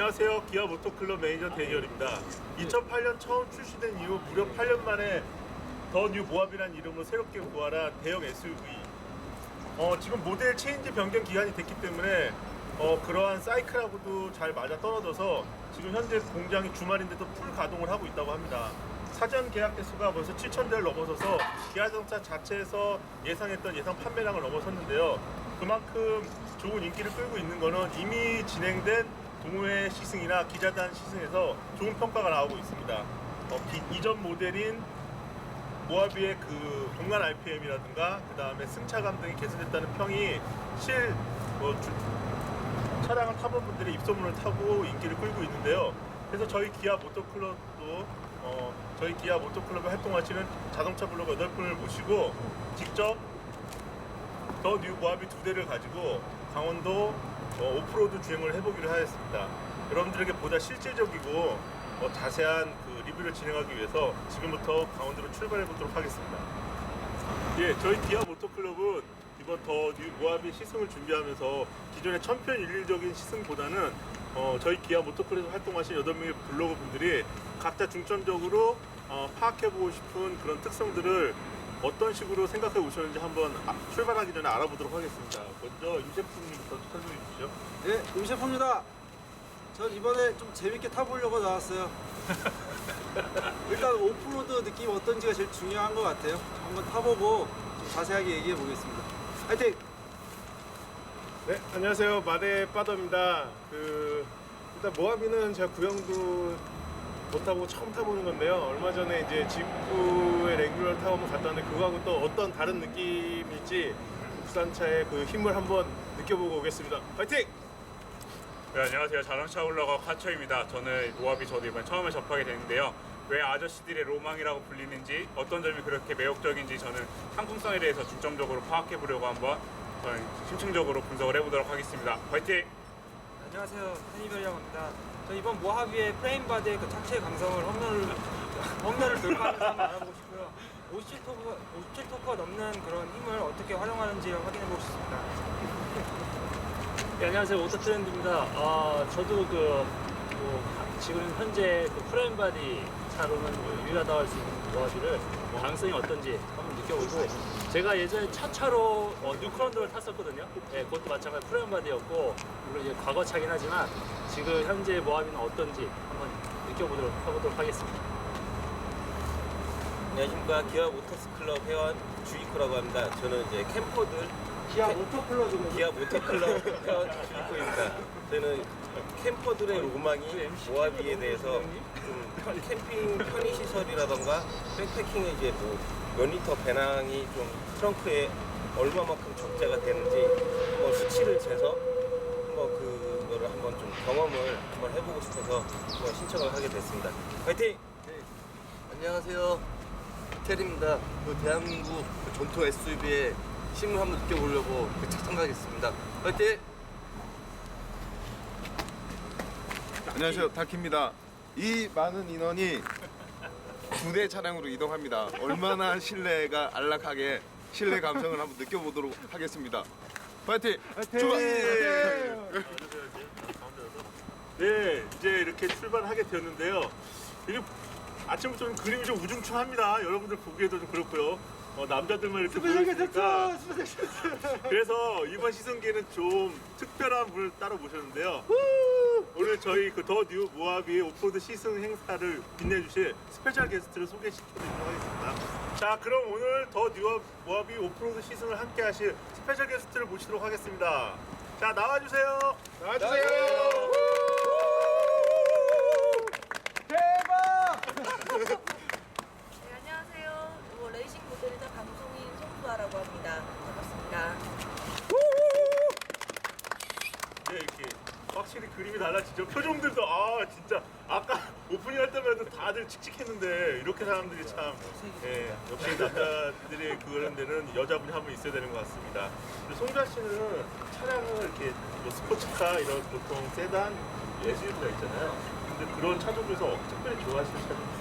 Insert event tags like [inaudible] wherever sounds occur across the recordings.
안녕하세요. 기아 모토클럽 매니저 대결입니다. 2008년 처음 출시된 이후 무려 8년 만에 더 뉴 모합이라는 이름으로 새롭게 부활한 대형 SUV. 어, 지금 모델 체인지 변경 기간이 됐기 때문에 어, 그러한 사이클하고도 잘 맞아 떨어져서 지금 현재 공장이 주말인데도 풀 가동을 하고 있다고 합니다. 사전 계약 대수가 벌써 7천 대를 넘어서서 기아자동차 자체에서 예상했던 예상 판매량을 넘어섰는데요. 그만큼 좋은 인기를 끌고 있는 거는 이미 진행된 동호회 시승이나 기자단 시승에서 좋은 평가가 나오고 있습니다. 어, 기- 이전 모델인 모하비의 그 공간 RPM이라든가 그 다음에 승차감 등이 개선됐다는 평이 실 뭐, 주- 차량을 타본 분들의 입소문을 타고 인기를 끌고 있는데요. 그래서 저희 기아 모토클럽도 어, 저희 기아 모토클럽에 활동하시는 자동차 블로거 8분을 모시고 직접 더 뉴 모하비 두 대를 가지고 강원도 어, 오프로드 주행을 해보기로 하였습니다. 여러분들에게 보다 실제적이고 어, 자세한 그 리뷰를 진행하기 위해서 지금부터 강원도로 출발해 보도록 하겠습니다. 예, 저희 기아 모토클럽은 이번 더뉴 모하비 시승을 준비하면서 기존의 천편일률적인 시승보다는 어, 저희 기아 모토클럽에서 활동하신 8명의 블로거 분들이 각자 중점적으로 어, 파악해보고 싶은 그런 특성들을 어떤 식으로 생각해 오셨는지 한번 아- 출발하기 전에 알아보도록 하겠습니다. 먼저 임셰프님부터 설명해 주시죠. 네, 임셰프입니다. 전 이번에 좀 재밌게 타보려고 나왔어요. [laughs] 일단 오프로드 느낌 어떤지가 제일 중요한 것 같아요. 한번 타보고 좀 자세하게 얘기해 보겠습니다. 화이팅! 네, 안녕하세요. 마대 빠더입니다. 그 일단 모하비는 제가 구형도 못 타보고 처음 타보는 건데요. 얼마 전에 이제 지프의 랭귤러를 타고 한번 갔다 왔는데 그거하고 또 어떤 다른 느낌일지 부산차의 그 힘을 한번 느껴보고 오겠습니다. 파이팅! 네, 안녕하세요. 자동차 올라가 카처입니다. 저는 모하비 저도 이번 처음에 접하게 됐는데요. 왜 아저씨들의 로망이라고 불리는지 어떤 점이 그렇게 매력적인지 저는 상품성에 대해서 중점적으로 파악해 보려고 한번 저는 심층적으로 분석을 해보도록 하겠습니다. 화이팅! 안녕하세요. 한이별이라고 합니다. 저 이번 모하비의 프레임 바디의 그 착체 강성을 홈런을 홈런을 돌파하면서 한번 알아보고 싶고요. 57토크 57토크가 넘는 그런 힘을 어떻게 활용하는지 확인해 보고 싶습니다. 네, 안녕하세요. 오토트렌드입니다. 아, 저도 그, 뭐, 지금 현재 그 프레임바디 차로는 그 유일하다고 할 수 있는 모하비를 가능성이 어떤지 한번 느껴보고, 제가 예전에 차 차로 어, 뉴크런드를 탔었거든요. 예, 그것도 마찬가지 프레임바디였고, 물론 이제 과거 차긴 하지만, 지금 현재 모하비는 어떤지 한번 느껴보도록 해보도록 하겠습니다. 안녕하십니까 기아 모터스 클럽 회원 주이코라고 합니다. 저는 이제 캠퍼들 기아 모터클럽입니다. 기아 모터클럽 회원 주이코입니다. 저는 캠퍼들의 로망이 모하비에 대해서 좀 편- 캠핑 편의 시설이라던가 백패킹에 이제 뭐몇 리터 배낭이 좀 트렁크에 얼마만큼 적재가 되는지 한번 수치를 재서 한번 그거를 한번 좀 경험을 한번 해보고 싶어서 한번 신청을 하게 됐습니다. 화이팅! 안녕하세요. 테리입니다. 그 대한민국 그 전투 SUV의 힘을 한번 느껴보려고 그 참가하겠습니다. 화이팅! 안녕하세요 다키입니다 이 많은 인원이 두대 차량으로 이동합니다 얼마나 실내가 안락하게 실내 감성을 한번 느껴보도록 하겠습니다 파이팅! 출발! 네, 이제 이렇게 출발하게 되었는데요. 이게 아침부터 좀 그림이 좀 우중충합니다. 여러분들 보기에도 좀 그렇고요. 어, 남자들만 이렇게 보이니까 그래서 이번 시승기에는 좀 특별한 분을 따로 모셨는데요. 오늘 저희 그 더 뉴 모하비의 오프로드 시승 행사를 빛내주실 스페셜 게스트를 소개시켜드리도록 하겠습니다. 자, 그럼 오늘 더 뉴 모하비 오프로드 시승을 함께 하실 스페셜 게스트를 모시도록 하겠습니다. 자, 나와주세요. 나와주세요! 네, [laughs] 안녕하세요. 뭐, 레이싱 모델이자 방송인 송수아라고 합니다. 반갑습니다. 네, 이렇게 그림이 달라지죠. 표정들도 아 진짜 아까 [laughs] 오프닝 할 때만 해도 다들 칙칙했는데 이렇게 사람들이 참 예, 역시 남자들이 그런 데는 여자분이 한 분 있어야 되는 것 같습니다. 그리고 송자 씨는 차량을 이렇게 뭐 스포츠카 이런 보통 세단 SUV가 있잖아요. 근데 그런 차 중에서 특별히 좋아하시는 차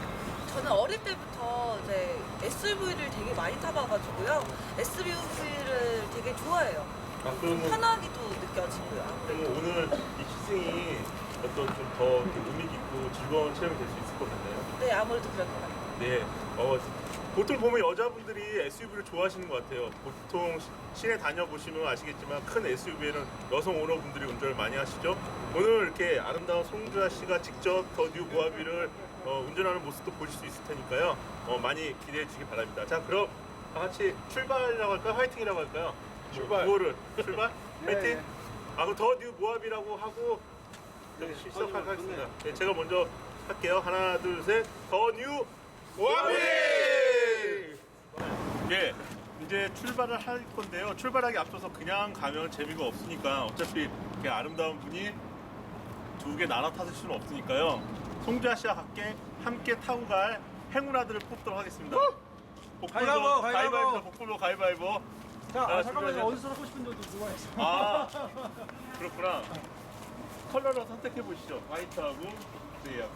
저는 어릴 때부터 이제 SUV를 되게 많이 타봐가지고요. SUV를 되게 좋아해요. 아, 그러면 편하기도 느껴지고요. 그러면 오늘 이 시승이 어떤 좀 더 의미 깊고 즐거운 체험이 될 수 있을 것 같나요? 네, 아무래도 그럴 것 같아요. 네. 어, 보통 보면 여자분들이 SUV를 좋아하시는 것 같아요. 보통 시- 시내 다녀보시면 아시겠지만 큰 SUV에는 여성 오너분들이 운전을 많이 하시죠. 오늘 이렇게 아름다운 송주아 씨가 직접 더 뉴 모하비를 어, 운전하는 모습도 보실 수 있을 테니까요. 어, 많이 기대해 주시기 바랍니다. 자, 그럼 다 같이 출발이라고 할까요? 화이팅이라고 할까요? 출발. 구호를 출발? 네, 화이팅! 네. 아, 그럼 더뉴 모하비라고 하고 네, 시작하도록 하겠습니다. 네, 제가 먼저 할게요. 하나, 둘, 셋. 더뉴 모하비! 예, 이제 출발을 할 건데요. 출발하기 앞서서 그냥 가면 재미가 없으니까 어차피 이렇게 아름다운 분이 두 개 나눠 타실 수는 없으니까요. 송주아 씨와 함께 함께 타고 갈 행운아들을 뽑도록 하겠습니다. 복불로 가위바위보. 가위바위보, 복불로 가위바위보. 자, 아, 아, 잠깐만요. 어디서 하고 싶은데 누가 있어? 아, 그렇구나. 컬러로 선택해 보시죠. 화이트하고 그레이하고.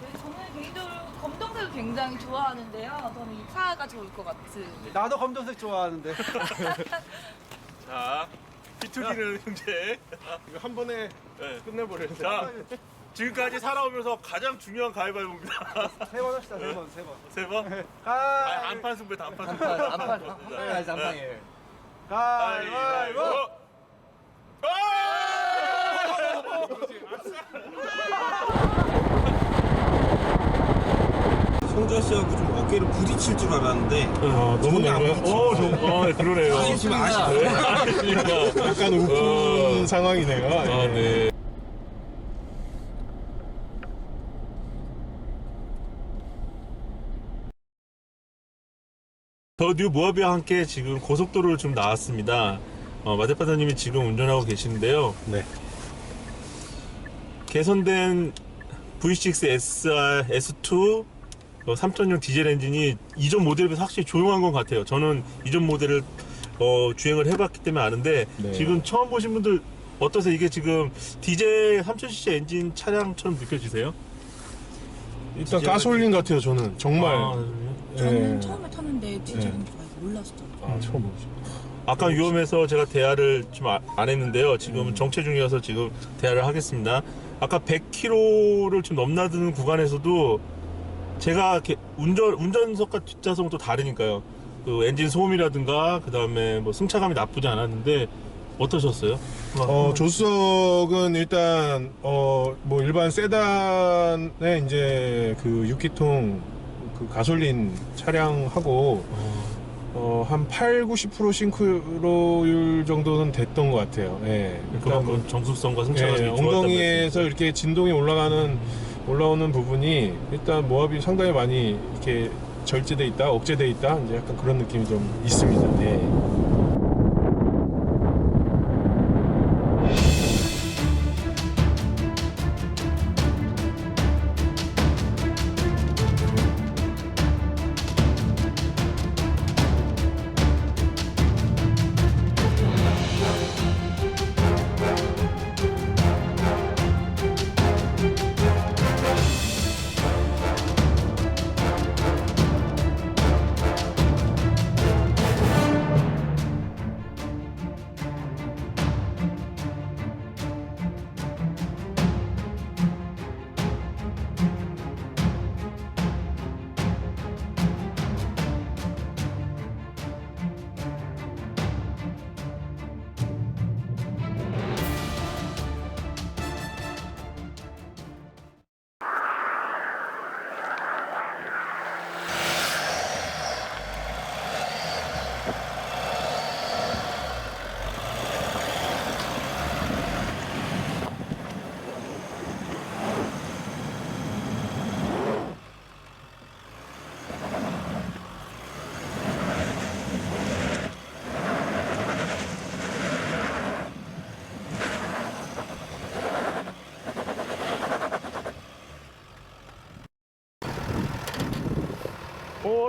네, 저는 개인적으로 검정색을 굉장히 좋아하는데요. 저는 이 차가 좋을 것 같습니다. 나도 검정색 좋아하는데. [laughs] 자, 비투기는 형제. 이거 한 번에 네. 끝내버려야 돼. 자, 지금까지 살아오면서 가장 중요한 가위바위보입니다. 세 번 합시다. 세 번, 세 번. 세 번? 가. 아, 안판 승부에 안판 승부. 안판 승부. 안판이야지 안판이에요. 가위바위보. 아! 송주아 씨하고 좀 어깨를 부딪힐 줄 알았는데 너무 전혀 안 어, 좀, 아, 그러네요. 지금 아쉽다. 약간 우픈 상황이네요. 아, 네. 더 뉴 모하비와 함께 지금 고속도로를 좀 나왔습니다. 어, 마대파사님이 지금 운전하고 계시는데요. 네. 개선된 V6 SR S2 어, 3.0 디젤 엔진이 이전 모델에 비해서 확실히 조용한 것 같아요. 저는 이전 모델을 어, 주행을 해봤기 때문에 아는데 네. 지금 처음 보신 분들 어떠세요? 이게 지금 디젤 3000cc 엔진 차량처럼 느껴지세요? 일단 가솔린 같아요, 저는. 정말. 아, 예. 처음에 탔는데 디젤인 줄 알고 몰랐어요. 아, 처음 보죠. 아까 위험해서 제가 대화를 좀 안 했는데요. 지금 정체 중이어서 지금 대화를 하겠습니다. 아까 100km를 좀 넘나드는 구간에서도 제가 이렇게 운전 운전석과 뒷좌석은 또 다르니까요. 그 엔진 소음이라든가 그 다음에 뭐 승차감이 나쁘지 않았는데 어떠셨어요? 어, 조수석은 일단, 어, 뭐 일반 세단에 이제 그 6기통 그 가솔린 차량하고 어, 한 8, 90% 싱크로율 정도는 됐던 것 같아요. 예. 그만큼 정숙성과 승차감이 예, 엉덩이에서 이렇게 진동이 올라가는 올라오는 부분이 일단 모압이 상당히 많이 이렇게 절제돼 있다, 억제돼 있다, 이제 약간 그런 느낌이 좀 있습니다.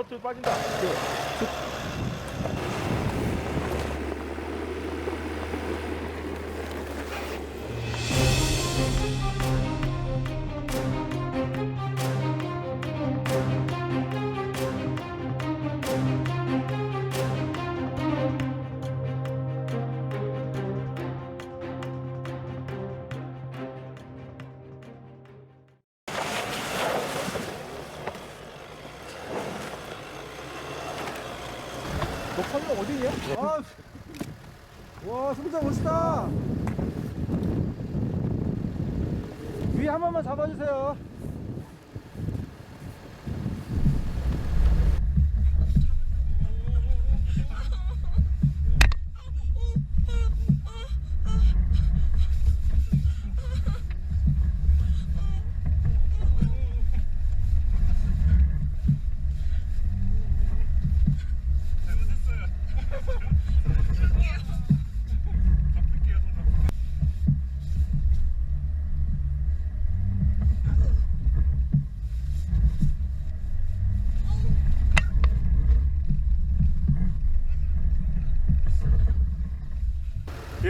네. 오, 또 빠진다. 설 명 어디냐? 아, 와, 승자 멋있다. 위에 한 번만 잡아주세요.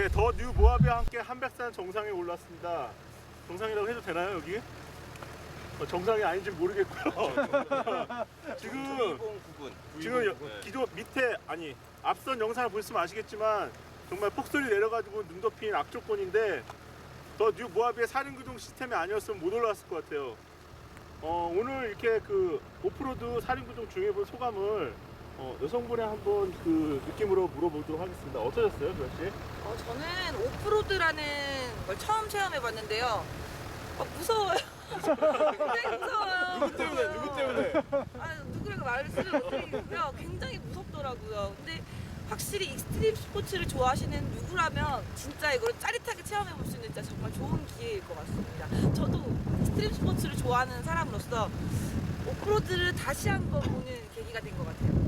예, 더뉴 모하비와 함께 한백산 정상에 올랐습니다. 정상이라고 해도 되나요 여기? 어, 정상이 아닌지 모르겠고요. [laughs] 지금 부분. 지금 여- 네. 기존 밑에 아니 앞선 영상을 보시면 아시겠지만 정말 폭설이 내려가지고 눈 덮인 악조건인데 더 뉴 모하비의 사륜구동 시스템이 아니었으면 못 올라왔을 것 같아요. 어, 오늘 이렇게 그 오프로드 사륜구동 중해본 소감을 어, 여성분의 한번 그 느낌으로 물어보도록 하겠습니다. 어떠셨어요, 그씨 어, 저는 오프로드라는 걸 처음 체험해봤는데요. 어, 무서워요. 굉장히 무서워요. 누구 때문에? 누구 때문에? 아, 누구라고 말을 쓰는 없고요. 굉장히 무섭더라고요. 근데 확실히 익스트림 스포츠를 좋아하시는 누구라면 진짜 이걸 짜릿하게 체험해볼 수 있는 진짜 정말 좋은 기회일 것 같습니다. 저도 익스트림 스포츠를 좋아하는 사람으로서 오프로드를 다시 한번 보는 계기가 된 것 같아요.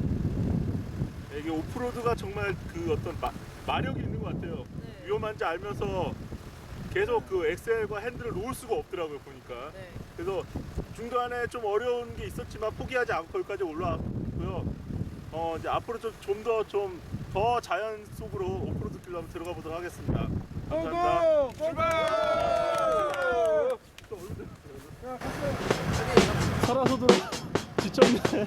이게 오프로드가 정말 그 어떤 마, 마력이 있는 것 같아요. 네. 위험한지 알면서 계속 그 엑셀과 핸들을 놓을 수가 없더라고요 보니까. 네. 그래서 중간에 좀 어려운 게 있었지만 포기하지 않고 여기까지 올라왔고요. 어 이제 앞으로 좀 더 좀 더 자연 속으로 오프로드 길로 한번 들어가 보도록 하겠습니다. 감사합니다. 살아서도 지쳤네.